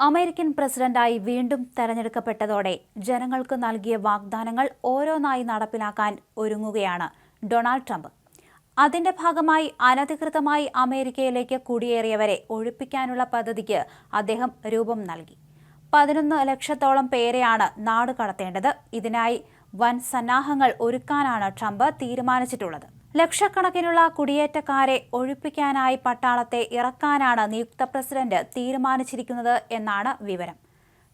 American പ്രസിഡന്റായി വീണ്ടും തെരഞ്ഞെടുക്കപ്പെട്ടതോടെ ജനങ്ങൾക്ക് നൽകിയ വാഗ്ദാനങ്ങൾ ഓരോന്നായി നടപ്പിലാക്കാൻ ഒരുങ്ങുകയാണ് ഡൊണാൾഡ് ട്രംപ്. അതിന്റെ ഭാഗമായി അനധികൃതമായി അമേരിക്കയിലേക്ക് കുടിയേറിയവരെ ഒഴിപ്പിക്കാനുള്ള പദ്ധതിക്ക് അദ്ദേഹം രൂപം നൽകി. പതിനൊന്ന് ലക്ഷത്തോളം പേരെയാണ് നാട് കടത്തേണ്ടത്. ഇതിനായി വൻ സന്നാഹങ്ങൾ ഒരുക്കാനാണ് ട്രംപ് തീരുമാനിച്ചിട്ടുള്ളത്. ലക്ഷക്കണക്കിനുള്ള കുടിയേറ്റക്കാരെ ഒഴിപ്പിക്കാനായി പട്ടാളത്തെ ഇറക്കാനാണ് നിയുക്ത പ്രസിഡന്റ് തീരുമാനിച്ചിരിക്കുന്നത് എന്നാണ് വിവരം.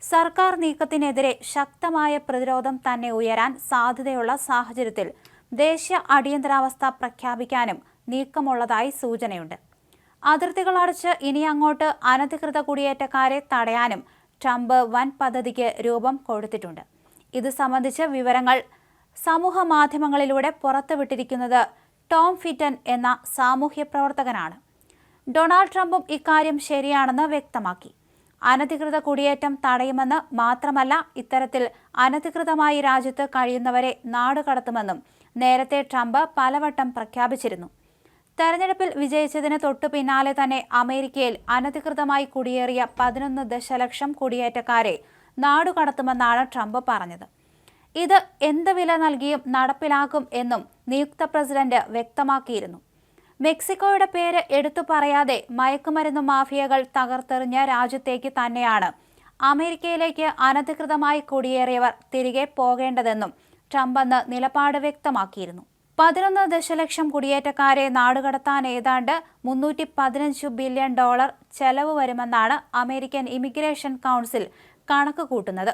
സർക്കാർ നീക്കത്തിനെതിരെ ശക്തമായ പ്രതിരോധം തന്നെ ഉയരാൻ സാധ്യതയുള്ള സാഹചര്യത്തിൽ ദേശീയ അടിയന്തരാവസ്ഥ പ്രഖ്യാപിക്കാനും നീക്കമുള്ളതായി സൂചനയുണ്ട്. അതിർത്തികൾ അടച്ച് ഇനി അങ്ങോട്ട് അനധികൃത കുടിയേറ്റക്കാരെ തടയാനും ട്രംപ് വൻ പദ്ധതിക്ക് രൂപം കൊടുത്തിട്ടുണ്ട്. ഇത് സംബന്ധിച്ച വിവരങ്ങൾ സമൂഹ മാധ്യമങ്ങളിലൂടെ പുറത്തുവിട്ടിരിക്കുന്നത് ടോം ഫിറ്റൻ എന്ന സാമൂഹ്യ പ്രവർത്തകനാണ്. ഡൊണാൾഡ് ട്രംപും ഇക്കാര്യം ശരിയാണെന്ന് വ്യക്തമാക്കി. അനധികൃത കുടിയേറ്റം തടയുമെന്ന് മാത്രമല്ല ഇത്തരത്തിൽ അനധികൃതമായി രാജ്യത്ത് കഴിയുന്നവരെ നാടുകടത്തുമെന്നും നേരത്തെ ട്രംപ് പലവട്ടം പ്രഖ്യാപിച്ചിരുന്നു. തെരഞ്ഞെടുപ്പിൽ വിജയിച്ചതിന് തൊട്ടു പിന്നാലെ തന്നെ അമേരിക്കയിൽ അനധികൃതമായി കുടിയേറിയ പതിനൊന്ന് ദശലക്ഷം കുടിയേറ്റക്കാരെ നാടുകടത്തുമെന്നാണ് ട്രംപ് പറഞ്ഞത്. ഇത് എന്ത് വില നൽകിയും നടപ്പിലാക്കും എന്നും നിയുക്ത പ്രസിഡന്റ് വ്യക്തമാക്കിയിരുന്നു. മെക്സിക്കോയുടെ പേര് എടുത്തു പറയാതെ മയക്കുമരുന്ന് മാഫിയകൾ തകർത്തെറിഞ്ഞ രാജ്യത്തേക്ക് തന്നെയാണ് അമേരിക്കയിലേക്ക് അനധികൃതമായി കുടിയേറിയവർ തിരികെ പോകേണ്ടതെന്നും ട്രംപ് അന്ന് നിലപാട് വ്യക്തമാക്കിയിരുന്നു. പതിനൊന്ന് ദശലക്ഷം കുടിയേറ്റക്കാരെ നാടുകടത്താൻ ഏതാണ്ട് മുന്നൂറ്റി പതിനഞ്ച് ബില്യൺ ഡോളർ ചെലവ് വരുമെന്നാണ് അമേരിക്കൻ ഇമിഗ്രേഷൻ കൗൺസിൽ കണക്ക് കൂട്ടുന്നത്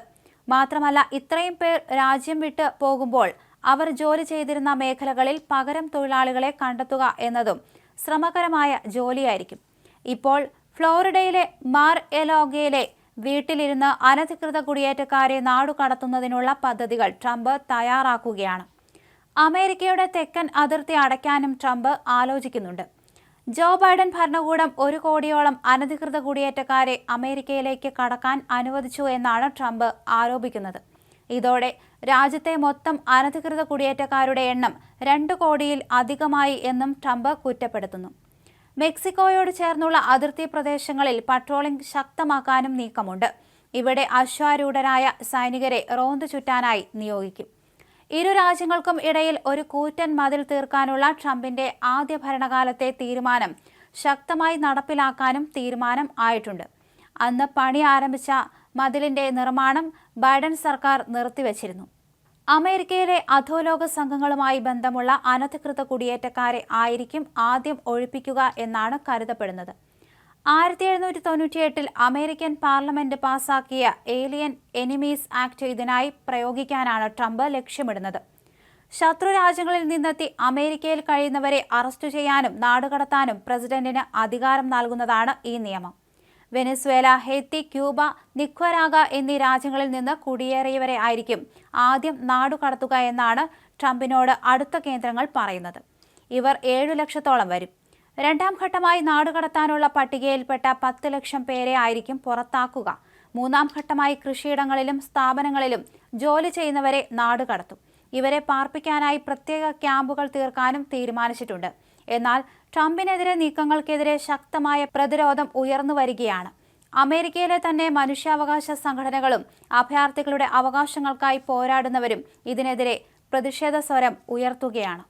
മാത്രമല്ല ഇത്രയും പേർ രാജ്യം വിട്ട് പോകുമ്പോൾ അവർ ജോലി ചെയ്തിരുന്ന മേഖലകളിൽ പകരം തൊഴിലാളികളെ കണ്ടെത്തുക എന്നതും ശ്രമകരമായ ജോലിയായിരിക്കും. ഇപ്പോൾ ഫ്ലോറിഡയിലെ മാർ എലോഗയിലെ വീട്ടിലിരുന്ന് അനധികൃത കുടിയേറ്റക്കാരെ നാടുകടത്തുന്നതിനുള്ള പദ്ധതികൾ ട്രംപ് തയ്യാറാക്കുകയാണ്. അമേരിക്കയുടെ തെക്കൻ അതിർത്തി അടയ്ക്കാനും ട്രംപ് ആലോചിക്കുന്നുണ്ട്. ജോ ബൈഡൻ ഭരണകൂടം ഒരു കോടിയോളം അനധികൃത കുടിയേറ്റക്കാരെ അമേരിക്കയിലേക്ക് കടക്കാൻ അനുവദിച്ചു എന്നാണ് ട്രംപ് ആരോപിക്കുന്നത്. ഇതോടെ രാജ്യത്തെ മൊത്തം അനധികൃത കുടിയേറ്റക്കാരുടെ എണ്ണം രണ്ട് കോടിയിൽ അധികമായി എന്നും ട്രംപ് കുറ്റപ്പെടുത്തുന്നു. മെക്സിക്കോയോട് ചേർന്നുള്ള അതിർത്തി പ്രദേശങ്ങളിൽ പട്രോളിംഗ് ശക്തമാക്കാനും നീക്കമുണ്ട്. ഇവിടെ അശ്വാരൂഢരായ സൈനികരെ റോന്തു ചുറ്റാനായി നിയോഗിക്കും. ഇരു രാജ്യങ്ങൾക്കും ഇടയിൽ ഒരു കൂറ്റൻ മതിൽ തീർക്കാനുള്ള ട്രംപിന്റെ ആദ്യ ഭരണകാലത്തെ തീരുമാനം ശക്തമായി നടപ്പിലാക്കാനും തീരുമാനം ആയിട്ടുണ്ട്. അന്ന് പണി ആരംഭിച്ച മതിലിന്റെ നിർമ്മാണം ബൈഡൻ സർക്കാർ നിർത്തിവച്ചിരുന്നു. അമേരിക്കയിലെ അധോലോക സംഘങ്ങളുമായി ബന്ധമുള്ള അനധികൃത കുടിയേറ്റക്കാരെ ആയിരിക്കും ആദ്യം ഒഴിപ്പിക്കുക എന്നാണ് കരുതപ്പെടുന്നത്. ആയിരത്തി എഴുന്നൂറ്റി തൊണ്ണൂറ്റിയെട്ടിൽ അമേരിക്കൻ പാർലമെന്റ് പാസാക്കിയ ഏലിയൻ എനിമീസ് ആക്ട് ഇതിനായി പ്രയോഗിക്കാനാണ് ട്രംപ് ലക്ഷ്യമിടുന്നത്. ശത്രു രാജ്യങ്ങളിൽ നിന്നെത്തി അമേരിക്കയിൽ കഴിയുന്നവരെ അറസ്റ്റ് ചെയ്യാനും നാടുകടത്താനും പ്രസിഡന്റിന് അധികാരം നൽകുന്നതാണ് ഈ നിയമം. വെനസ്വേല ഹെത്തി ക്യൂബ നിക്വരാഗ എന്നീ രാജ്യങ്ങളിൽ നിന്ന് കുടിയേറിയവരെ ആയിരിക്കും ആദ്യം നാടുകടത്തുക എന്നാണ് ട്രംപിനോട് അടുത്ത കേന്ദ്രങ്ങൾ പറയുന്നത്. ഇവർ ഏഴു ലക്ഷത്തോളം വരും. രണ്ടാം ഘട്ടമായി നാടുകടത്താനുള്ള പട്ടികയിൽപ്പെട്ട പത്ത് ലക്ഷം പേരെ ആയിരിക്കും പുറത്താക്കുക. മൂന്നാം ഘട്ടമായി കൃഷിയിടങ്ങളിലും സ്ഥാപനങ്ങളിലും ജോലി ചെയ്യുന്നവരെ നാടുകടത്തും ഇവരെ പാർപ്പിക്കാനായി പ്രത്യേക ക്യാമ്പുകൾ തീർക്കാനും തീരുമാനിച്ചിട്ടുണ്ട്. എന്നാൽ ട്രംപിനെതിരെ നീക്കങ്ങൾക്കെതിരെ ശക്തമായ പ്രതിരോധം ഉയർന്നു വരികയാണ്. അമേരിക്കയിലെ തന്നെ മനുഷ്യാവകാശ സംഘടനകളും അഭയാർത്ഥികളുടെ അവകാശങ്ങൾക്കായി പോരാടുന്നവരും ഇതിനെതിരെ പ്രതിഷേധ സ്വരം ഉയർത്തുകയാണ്.